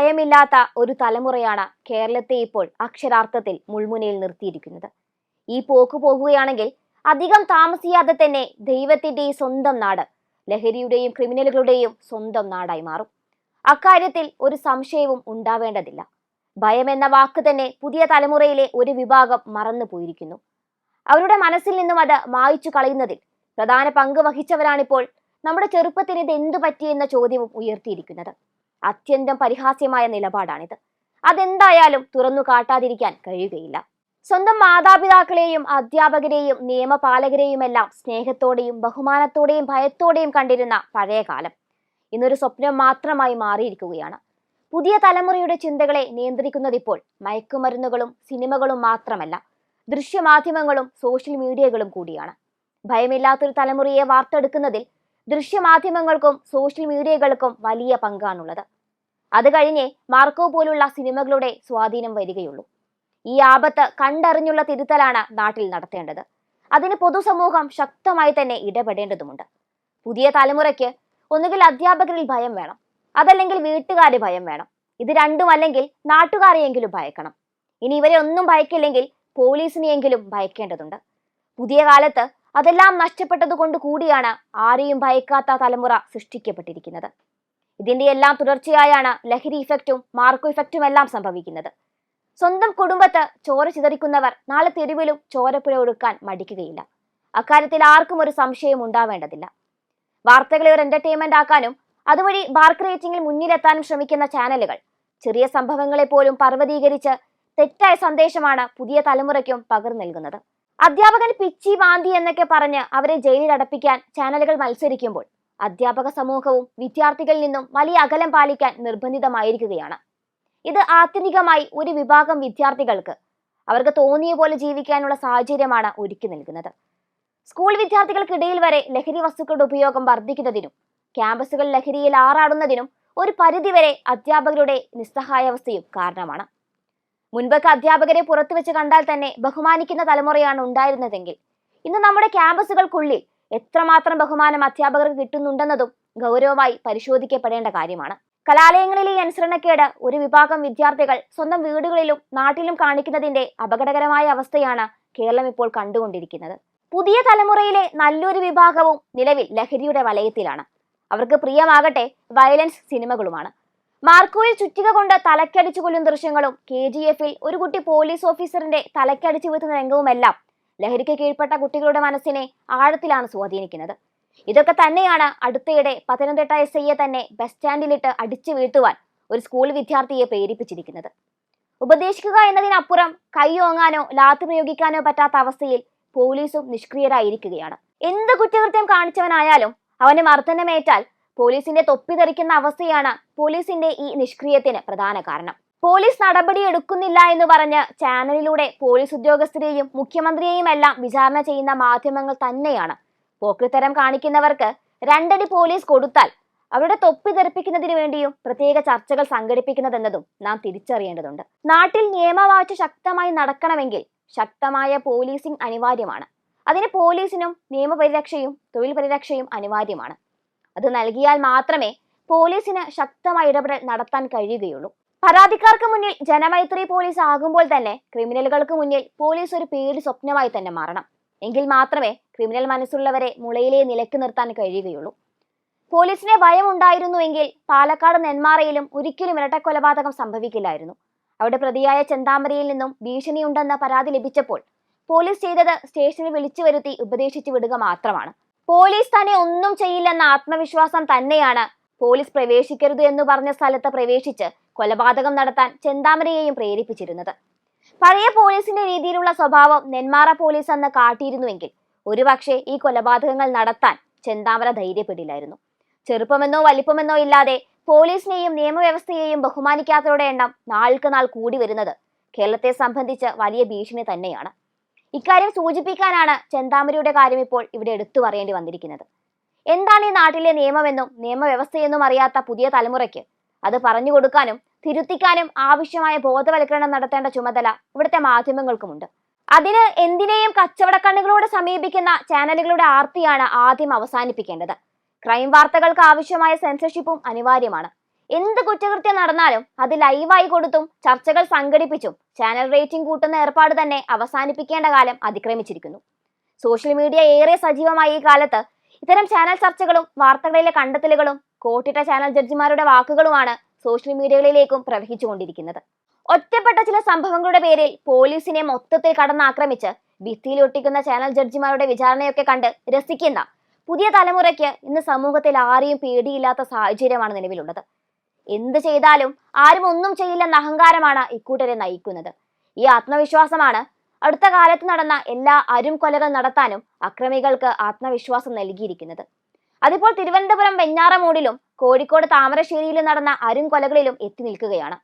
ഭയമില്ലാത്ത ഒരു തലമുറയാണ് കേരളത്തെ ഇപ്പോൾ അക്ഷരാർത്ഥത്തിൽ മുൾമുനയിൽ നിർത്തിയിരിക്കുന്നത്. ഈ പോക്ക് പോകുകയാണെങ്കിൽ അധികം താമസിയാതെ തന്നെ ദൈവത്തിന്റെ സ്വന്തം നാട് ലഹരിയുടെയും ക്രിമിനലുകളുടെയും സ്വന്തം നാടായി മാറും. അക്കാര്യത്തിൽ ഒരു സംശയവും ഉണ്ടാവേണ്ടതില്ല. ഭയം എന്ന വാക്ക് തന്നെ പുതിയ തലമുറയിലെ ഒരു വിഭാഗം മറന്നു പോയിരിക്കുന്നു അവരുടെ മനസ്സിൽ നിന്നും അത് മായിച്ചു കളയുന്നതിൽ പ്രധാന പങ്ക് വഹിച്ചവരാണിപ്പോൾ നമ്മുടെ ചെറുപ്പത്തിന് ഇത് എന്തു പറ്റിയെന്ന ചോദ്യവും ഉയർത്തിയിരിക്കുന്നത്. അത്യന്തം പരിഹാസ്യമായ നിലപാടാണിത്. അതെന്തായാലും തുറന്നു കാട്ടാതിരിക്കാൻ കഴിയുകയില്ല. സ്വന്തം മാതാപിതാക്കളെയും അധ്യാപകരെയും നിയമപാലകരെയും എല്ലാം സ്നേഹത്തോടെയും ബഹുമാനത്തോടെയും ഭയത്തോടെയും കണ്ടിരുന്ന പഴയ കാലം ഇന്നൊരു സ്വപ്നം മാത്രമായി മാറിയിരിക്കുകയാണ്. പുതിയ തലമുറയുടെ ചിന്തകളെ നിയന്ത്രിക്കുന്നതിപ്പോൾ മയക്കുമരുന്നുകളും സിനിമകളും മാത്രമല്ല ദൃശ്യമാധ്യമങ്ങളും സോഷ്യൽ മീഡിയകളും കൂടിയാണ്. ഭയമില്ലാത്തൊരു തലമുറയെ വാർത്തെടുക്കുന്നതിൽ ദൃശ്യമാധ്യമങ്ങൾക്കും സോഷ്യൽ മീഡിയകൾക്കും വലിയ പങ്കാണുള്ളത്. അത് കഴിഞ്ഞേ മാർക്കോ പോലുള്ള സിനിമകളുടെ സ്വാധീനം വരികയുള്ളൂ. ഈ ആപത്ത് കണ്ടറിഞ്ഞുള്ള തിരുത്തലാണ് നാട്ടിൽ നടത്തേണ്ടത്. അതിന് പൊതുസമൂഹം ശക്തമായി തന്നെ ഇടപെടേണ്ടതുമുണ്ട്. പുതിയ തലമുറയ്ക്ക് ഒന്നുകിൽ അധ്യാപകരിൽ ഭയം വേണം അതല്ലെങ്കിൽ വീട്ടുകാരെ ഭയം വേണം. ഇത് രണ്ടും അല്ലെങ്കിൽ നാട്ടുകാരെയെങ്കിലും ഭയക്കണം. ഇനി ഇവരെ ഒന്നും ഭയക്കില്ലെങ്കിൽ പോലീസിനെയെങ്കിലും ഭയക്കേണ്ടതുണ്ട്. പുതിയ കാലത്ത് അതെല്ലാം നഷ്ടപ്പെട്ടതുകൊണ്ട് കൂടിയാണ് ആരെയും ഭയക്കാത്ത തലമുറ സൃഷ്ടിക്കപ്പെട്ടിരിക്കുന്നത്. ഇതിന്റെ എല്ലാം തുടർച്ചയായാണ് ലഹരി ഇഫക്റ്റും മാർക്കോ ഇഫക്റ്റും എല്ലാം സംഭവിക്കുന്നത്. സ്വന്തം കുടുംബത്ത് ചോര ചിതറിക്കുന്നവർ നാളെ തെരുവിലും ചോരപ്പുഴ ഒഴുക്കാൻ മടിക്കുകയില്ല. അക്കാര്യത്തിൽ ആർക്കും ഒരു സംശയം ഉണ്ടാവേണ്ടതില്ല. വാർത്തകളെ ഒരു എന്റർടൈൻമെന്റ് ആക്കാനും അതുവഴി ബാർക്ക് റേറ്റിംഗിൽ മുന്നിലെത്താനും ശ്രമിക്കുന്ന ചാനലുകൾ ചെറിയ സംഭവങ്ങളെ പോലും പർവതീകരിച്ച് തെറ്റായ സന്ദേശമാണ് പുതിയ തലമുറയ്ക്കും പകർന്നു നൽകുന്നത്. അധ്യാപകൻ പിച്ചി വാന്തി എന്നൊക്കെ പറഞ്ഞ് അവരെ ജയിലിൽ അടപ്പിക്കാൻ ചാനലുകൾ മത്സരിക്കുമ്പോൾ അധ്യാപക സമൂഹവും വിദ്യാർത്ഥികളിൽ നിന്നും വലിയ അകലം പാലിക്കാൻ നിർബന്ധിതമായിരിക്കുകയാണ്. ഇത് ആത്യന്തികമായി ഒരു വിഭാഗം വിദ്യാർത്ഥികൾക്ക് അവർക്ക് തോന്നിയ പോലെ ജീവിക്കാനുള്ള സാഹചര്യമാണ് ഒരുക്കി നൽകുന്നത്. സ്കൂൾ വിദ്യാർത്ഥികൾക്കിടയിൽ വരെ ലഹരി വസ്തുക്കളുടെ ഉപയോഗം വർദ്ധിക്കുന്നതിനും ക്യാമ്പസുകൾ ലഹരിയിൽ ആറാടുന്നതിനും ഒരു പരിധിവരെ അധ്യാപകരുടെ നിസ്സഹായാവസ്ഥയും കാരണമാണ്. മുൻപൊക്കെ അധ്യാപകരെ പുറത്തു വെച്ച് കണ്ടാൽ തന്നെ ബഹുമാനിക്കുന്ന തലമുറയാണ് ഉണ്ടായിരുന്നതെങ്കിൽ. ഇന്ന് നമ്മുടെ ക്യാമ്പസുകൾക്കുള്ളിൽ എത്രമാത്രം ബഹുമാനം അധ്യാപകർക്ക് കിട്ടുന്നുണ്ടെന്നതും ഗൗരവമായി പരിശോധിക്കപ്പെടേണ്ട കാര്യമാണ്. കലാലയങ്ങളിലെ അനുസരണക്കേട് ഒരു വിഭാഗം വിദ്യാർത്ഥികൾ സ്വന്തം വീടുകളിലും നാട്ടിലും കാണിക്കുന്നതിന്റെ അപകടകരമായ അവസ്ഥയാണ് കേരളം ഇപ്പോൾ കണ്ടുകൊണ്ടിരിക്കുന്നത്. പുതിയ തലമുറയിലെ നല്ലൊരു വിഭാഗവും നിലവിൽ ലഹരിയുടെ വലയത്തിലാണ്. അവർക്ക് പ്രിയമാകട്ടെ വയലൻസ് സിനിമകളുമാണ്. മാർക്കോയിൽ ചുറ്റിക കൊണ്ട് തലക്കടിച്ചു കൊല്ലുന്ന ദൃശ്യങ്ങളും. കെ ജി എഫിൽ ഒരു കുട്ടി പോലീസ് ഓഫീസറിന്റെ തലക്കടിച്ചു വീഴ്ത്തുന്ന രംഗവുമെല്ലാം ലഹരിക്ക് കീഴ്പ്പെട്ട കുട്ടികളുടെ മനസ്സിനെ ആഴത്തിലാണ് സ്വാധീനിക്കുന്നത്. ഇതൊക്കെ തന്നെയാണ് അടുത്തയിടെ പത്തനംതിട്ട എസ് ഐയെ തന്നെ ബസ് സ്റ്റാൻഡിലിട്ട് അടിച്ചു വീഴ്ത്തുവാൻ ഒരു സ്കൂൾ വിദ്യാർത്ഥിയെ പ്രേരിപ്പിച്ചിരിക്കുന്നത്. ഉപദേശിക്കുക എന്നതിനപ്പുറം കൈയോങ്ങാനോ ലാത്തി പ്രയോഗിക്കാനോ പറ്റാത്ത അവസ്ഥയിൽ പോലീസും നിഷ്ക്രിയരായിരിക്കുകയാണ്. എന്ത് കുറ്റകൃത്യം കാണിച്ചവനായാലും അവന് മർദ്ദനമേറ്റാൽ പോലീസിന്റെ തൊപ്പി തെറിക്കുന്ന അവസ്ഥയാണ് പോലീസിന്റെ ഈ നിഷ്ക്രിയത്തിന് പ്രധാന കാരണം. പോലീസ് നടപടി എടുക്കുന്നില്ല എന്ന് പറഞ്ഞ് ചാനലിലൂടെ പോലീസ് ഉദ്യോഗസ്ഥരെയും മുഖ്യമന്ത്രിയെയും എല്ലാം വിചാരണ ചെയ്യുന്ന മാധ്യമങ്ങൾ തന്നെയാണ്. പോക്രിത്തരം കാണിക്കുന്നവർക്ക് രണ്ടടി പോലീസ് കൊടുത്താൽ അവരുടെ തൊപ്പി തെറിപ്പിക്കുന്നതിന് വേണ്ടിയും പ്രത്യേക ചർച്ചകൾ സംഘടിപ്പിക്കുന്നതെന്നതും നാം തിരിച്ചറിയേണ്ടതുണ്ട്. നാട്ടിൽ നിയമവാഴ്ച ശക്തമായി നടക്കണമെങ്കിൽ ശക്തമായ പോലീസിംഗ് അനിവാര്യമാണ്. അതിന് പോലീസിനും നിയമപരിരക്ഷയും തൊഴിൽ പരിരക്ഷയും അനിവാര്യമാണ്. അത് നൽകിയാൽ മാത്രമേ പോലീസിന് ശക്തമായ ഇടപെടൽ നടത്താൻ കഴിയുകയുള്ളൂ. പരാതിക്കാർക്ക് മുന്നിൽ ജനമൈത്രി പോലീസ് ആകുമ്പോൾ തന്നെ ക്രിമിനലുകൾക്ക് മുന്നിൽ പോലീസ് ഒരു പേടി സ്വപ്നമായി തന്നെ മാറണം. എങ്കിൽ മാത്രമേ ക്രിമിനൽ മനസ്സുള്ളവരെ മുളയിലെ നിലയ്ക്ക് നിർത്താൻ കഴിയുകയുള്ളൂ. പോലീസിനെ ഭയം ഉണ്ടായിരുന്നുവെങ്കിൽ പാലക്കാട് നെന്മാറയിലും ഒരിക്കലും ഇരട്ടക്കൊലപാതകം സംഭവിക്കില്ലായിരുന്നു. അവിടെ പ്രതിയായ ചെന്താമരയിൽ നിന്നും ഭീഷണിയുണ്ടെന്ന പരാതി ലഭിച്ചപ്പോൾ പോലീസ് ചെയ്തത് സ്റ്റേഷനിൽ വിളിച്ചു വരുത്തി ഉപദേശിച്ചു വിടുക മാത്രമാണ്. പോലീസ് തന്നെ ഒന്നും ചെയ്യില്ലെന്ന ആത്മവിശ്വാസം തന്നെയാണ്. പോലീസ് പ്രവേശിക്കരുത് എന്ന് പറഞ്ഞ സ്ഥലത്ത് പ്രവേശിച്ച് കൊലപാതകം നടത്താൻ ചെന്താമരയെയും പ്രേരിപ്പിച്ചിരുന്നത്. പഴയ പോലീസിന്റെ രീതിയിലുള്ള സ്വഭാവം നെന്മാറ പോലീസ് അന്ന് കാട്ടിയിരുന്നുവെങ്കിൽ ഒരുപക്ഷെ ഈ കൊലപാതകങ്ങൾ നടത്താൻ ചെന്താമര ധൈര്യപ്പെടില്ലായിരുന്നു. ചെറുപ്പമെന്നോ വലിപ്പമെന്നോ ഇല്ലാതെ പോലീസിനെയും നിയമവ്യവസ്ഥയെയും ബഹുമാനിക്കാത്തവരുടെ എണ്ണം നാൾക്ക് നാൾ കൂടി വരുന്നത് കേരളത്തെ സംബന്ധിച്ച് വലിയ ഭീഷണി തന്നെയാണ്. ഇക്കാര്യം സൂചിപ്പിക്കാനാണ് ചെന്താമരയുടെ കാര്യം ഇപ്പോൾ ഇവിടെ എടുത്തു പറയേണ്ടി വന്നിരിക്കുന്നത്. എന്താണ് ഈ നാട്ടിലെ നിയമമെന്നും നിയമവ്യവസ്ഥയെന്നും അറിയാത്ത പുതിയ തലമുറയ്ക്ക്? അത് പറഞ്ഞു കൊടുക്കാനും തിരുത്തിക്കാനും ആവശ്യമായ ബോധവൽക്കരണം നടത്തേണ്ട ചുമതല ഇവിടുത്തെ മാധ്യമങ്ങൾക്കുമുണ്ട്. അതിന് എന്തിനേയും കച്ചവടക്കണ്ണുകളോട് സമീപിക്കുന്ന ചാനലുകളുടെ ആർത്തിയാണ് ആദ്യം അവസാനിപ്പിക്കേണ്ടത്. ക്രൈം വാർത്തകൾക്ക് ആവശ്യമായ സെൻസർഷിപ്പും അനിവാര്യമാണ്. എന്ത് കുറ്റകൃത്യം നടന്നാലും അത് ലൈവായി കൊടുത്തും ചർച്ചകൾ സംഘടിപ്പിച്ചും ചാനൽ റേറ്റിംഗ് കൂട്ടുന്ന ഏർപ്പാട് തന്നെ അവസാനിപ്പിക്കേണ്ട കാലം അതിക്രമിച്ചിരിക്കുന്നു. സോഷ്യൽ മീഡിയ ഏറെ സജീവമായ ഈ കാലത്ത് ഇത്തരം ചാനൽ ചർച്ചകളും വാർത്തകളിലെ കണ്ടെത്തലുകളും കോട്ടിട്ട ചാനൽ ജഡ്ജിമാരുടെ വാക്കുകളുമാണ് സോഷ്യൽ മീഡിയകളിലേക്കും പ്രവഹിച്ചുകൊണ്ടിരിക്കുന്നത്. ഒറ്റപ്പെട്ട ചില സംഭവങ്ങളുടെ പേരിൽ പോലീസിനെ മൊത്തത്തിൽ കടന്നാക്രമിച്ച് ഭിത്തിയിലൊട്ടിക്കുന്ന ചാനൽ ജഡ്ജിമാരുടെ വിചാരണയൊക്കെ കണ്ട് രസിക്കുന്ന പുതിയ തലമുറയ്ക്ക് ഇന്ന് സമൂഹത്തിൽ ആരെയും പേടിയില്ലാത്ത സാഹചര്യമാണ് നിലവിലുള്ളത്. എന്ത് ചെയ്താലും ആരും ഒന്നും ചെയ്യില്ലെന്ന അഹങ്കാരമാണ് ഇക്കൂട്ടരെ നയിക്കുന്നത്. ഈ ആത്മവിശ്വാസമാണ് അടുത്ത കാലത്ത് നടന്ന എല്ലാ അരും കൊലകൾ നടത്താനും അക്രമികൾക്ക് ആത്മവിശ്വാസം നൽകിയിരിക്കുന്നത്. അതിപ്പോൾ തിരുവനന്തപുരം വെഞ്ഞാറമൂടിലും കോഴിക്കോട് താമരശ്ശേരിയിലും നടന്ന അരും കൊലകളിലും എത്തി നിൽക്കുകയാണ്.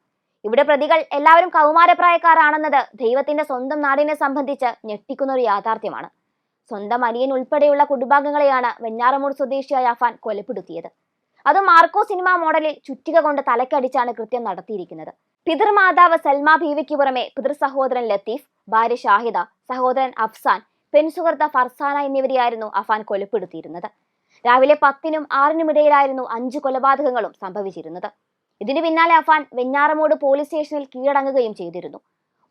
ഇവിടെ പ്രതികൾ എല്ലാവരും കൗമാരപ്രായക്കാരാണെന്നത് ദൈവത്തിന്റെ സ്വന്തം നാടിനെ സംബന്ധിച്ച് ഞെട്ടിക്കുന്ന ഒരു യാഥാർത്ഥ്യമാണ്. സ്വന്തം അനിയൻ ഉൾപ്പെടെയുള്ള കുടുംബാംഗങ്ങളെയാണ് വെഞ്ഞാറമൂട് സ്വദേശിയായ അഫാൻ കൊലപ്പെടുത്തിയത്. അത് മാർക്കോ സിനിമ മോഡലിൽ ചുറ്റിക കൊണ്ട് തലക്കടിച്ചാണ് കൃത്യം നടത്തിയിരിക്കുന്നത്. പിതൃമാതാവ് സൽമ ബീവിക്ക് പുറമെ പിതൃ സഹോദരൻ ലത്തീഫ് ഭാര്യ ഷാഹിദ സഹോദരൻ അഫ്സാൻ പെൻസുഹൃത്ത ഫർസാന എന്നിവരെയായിരുന്നു അഫാൻ കൊലപ്പെടുത്തിയിരുന്നത്. രാവിലെ പത്തിനും ആറിനും ഇടയിലായിരുന്നു അഞ്ച് കൊലപാതകങ്ങളും സംഭവിച്ചിരുന്നത്. ഇതിനു പിന്നാലെ അഫാൻ വെഞ്ഞാറമൂട് പോലീസ് സ്റ്റേഷനിൽ കീഴടങ്ങുകയും ചെയ്തിരുന്നു.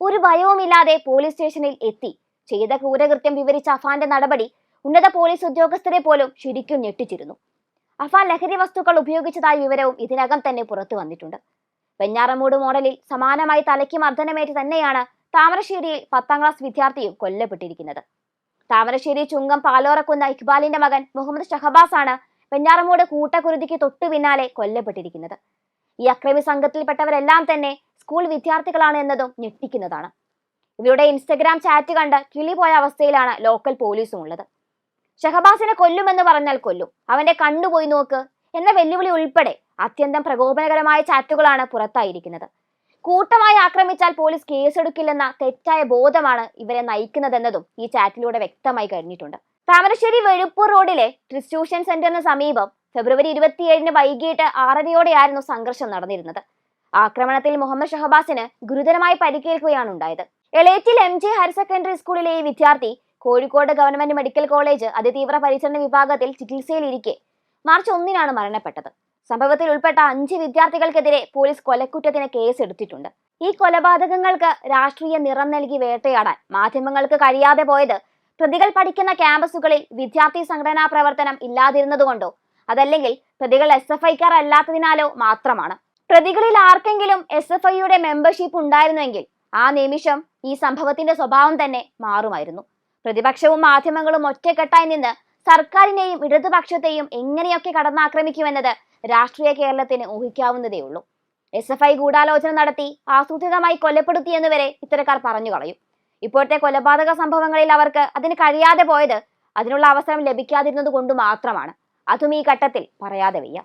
ഒരു ഭയവുമില്ലാതെ പോലീസ് സ്റ്റേഷനിൽ എത്തി ചെയ്ത ക്രൂരകൃത്യം വിവരിച്ച അഫാന്റെ നടപടി ഉന്നത പോലീസ് ഉദ്യോഗസ്ഥരെ പോലും ശരിക്കും ഞെട്ടിച്ചിരുന്നു. അഫാൻ ലഹരി വസ്തുക്കൾ ഉപയോഗിച്ചതായ വിവരവും ഇതിനകം തന്നെ പുറത്തു വന്നിട്ടുണ്ട്. വെഞ്ഞാറമൂട് മോഡലിൽ സമാനമായി തലയ്ക്ക് മർദ്ദനമേറ്റ് തന്നെയാണ് താമരശ്ശേരിയിൽ പത്താം ക്ലാസ് വിദ്യാർത്ഥിയും കൊല്ലപ്പെട്ടിരിക്കുന്നത്. താമരശ്ശേരി ചുങ്കം പാലോറക്കുന്ന ഇക്ബാലിന്റെ മകൻ മുഹമ്മദ് ഷഹബാസ് ആണ് വെഞ്ഞാറമൂട് കൂട്ടക്കുരുതിക്ക് തൊട്ടു പിന്നാലെ കൊല്ലപ്പെട്ടിരിക്കുന്നത്. ഈ അക്രമി സംഘത്തിൽപ്പെട്ടവരെല്ലാം തന്നെ സ്കൂൾ വിദ്യാർത്ഥികളാണ് എന്നതും ഞെട്ടിക്കുന്നതാണ്. ഇവരുടെ ഇൻസ്റ്റഗ്രാം ചാറ്റ് കണ്ട് കിളി പോയ അവസ്ഥയിലാണ് ലോക്കൽ പോലീസും ഉള്ളത്. ഷഹബാസിനെ കൊല്ലുമെന്ന് പറഞ്ഞാൽ കൊല്ലും. അവന്റെ കണ്ണുപോയി നോക്ക്. എന്ന വെല്ലുവിളി ഉൾപ്പെടെ അത്യന്തം പ്രകോപനകരമായ ചാറ്റുകളാണ് പുറത്തായിരിക്കുന്നത്. കൂട്ടമായി ആക്രമിച്ചാൽ പോലീസ് കേസെടുക്കില്ലെന്ന തെറ്റായ ബോധമാണ് ഇവരെ നയിക്കുന്നതെന്നതും ഈ ചാറ്റിലൂടെ വ്യക്തമായി കഴിഞ്ഞിട്ടുണ്ട്. താമരശ്ശേരി വെഴുപ്പൂർ റോഡിലെ ട്രിസ്റ്റ്യൂഷൻ സെന്ററിന് സമീപം ഫെബ്രുവരി ഇരുപത്തിയേഴിന് വൈകിട്ട് ആറരയോടെയായിരുന്നു സംഘർഷം നടന്നിരുന്നത്. ആക്രമണത്തിൽ മുഹമ്മദ് ഷഹബാസിന് ഗുരുതരമായി പരിക്കേൽക്കുകയാണ് ഉണ്ടായത്. എളേറ്റിൽ എം ജെ ഹയർ സെക്കൻഡറി സ്കൂളിലെ ഈ വിദ്യാർത്ഥി കോഴിക്കോട് ഗവൺമെന്റ് മെഡിക്കൽ കോളേജ് അതിതീവ്ര പരിചരണ വിഭാഗത്തിൽ ചികിത്സയിലിരിക്കെ മാർച്ച് ഒന്നിനാണ് മരണപ്പെട്ടത്. സംഭവത്തിൽ ഉൾപ്പെട്ട അഞ്ച് വിദ്യാർത്ഥികൾക്കെതിരെ പോലീസ് കൊലക്കുറ്റത്തിന് കേസെടുത്തിട്ടുണ്ട്. ഈ കൊലപാതകങ്ങൾക്ക് രാഷ്ട്രീയ നിറം നൽകി വേട്ടയാടാൻ മാധ്യമങ്ങൾക്ക് കഴിയാതെ പോയത് പ്രതികൾ പഠിക്കുന്ന ക്യാമ്പസുകളിൽ വിദ്യാർത്ഥി സംഘടനാ പ്രവർത്തനം ഇല്ലാതിരുന്നതുകൊണ്ടോ അതല്ലെങ്കിൽ പ്രതികൾ എസ് എഫ് ഐക്കാർ അല്ലാത്തതിനാലോ മാത്രമാണ്. പ്രതികളിൽ ആർക്കെങ്കിലും എസ് എഫ് ഐയുടെ മെമ്പർഷിപ്പ് ഉണ്ടായിരുന്നുവെങ്കിൽ ആ നിമിഷം ഈ സംഭവത്തിന്റെ സ്വഭാവം തന്നെ മാറുമായിരുന്നു. പ്രതിപക്ഷവും മാധ്യമങ്ങളും ഒറ്റക്കെട്ടായി നിന്ന് സർക്കാരിനെയും ഇടതുപക്ഷത്തെയും എങ്ങനെയൊക്കെ കടന്നാക്രമിക്കുമെന്നത് രാഷ്ട്രീയ കേരളത്തിന് ഊഹിക്കാവുന്നതേ ഉള്ളൂ. എസ് എഫ് ഐ ഗൂഢാലോചന നടത്തി ആസൂത്രിതമായി കൊലപ്പെടുത്തിയെന്ന് വരെ ഇത്തരക്കാർ പറഞ്ഞു കളയും. ഇപ്പോഴത്തെ കൊലപാതക സംഭവങ്ങളിൽ അവർക്ക് അതിന് കഴിയാതെ പോയത് അതിനുള്ള അവസരം ലഭിക്കാതിരുന്നത് കൊണ്ട് മാത്രമാണ്. അതും ഈ ഘട്ടത്തിൽ പറയാതെ വയ്യ.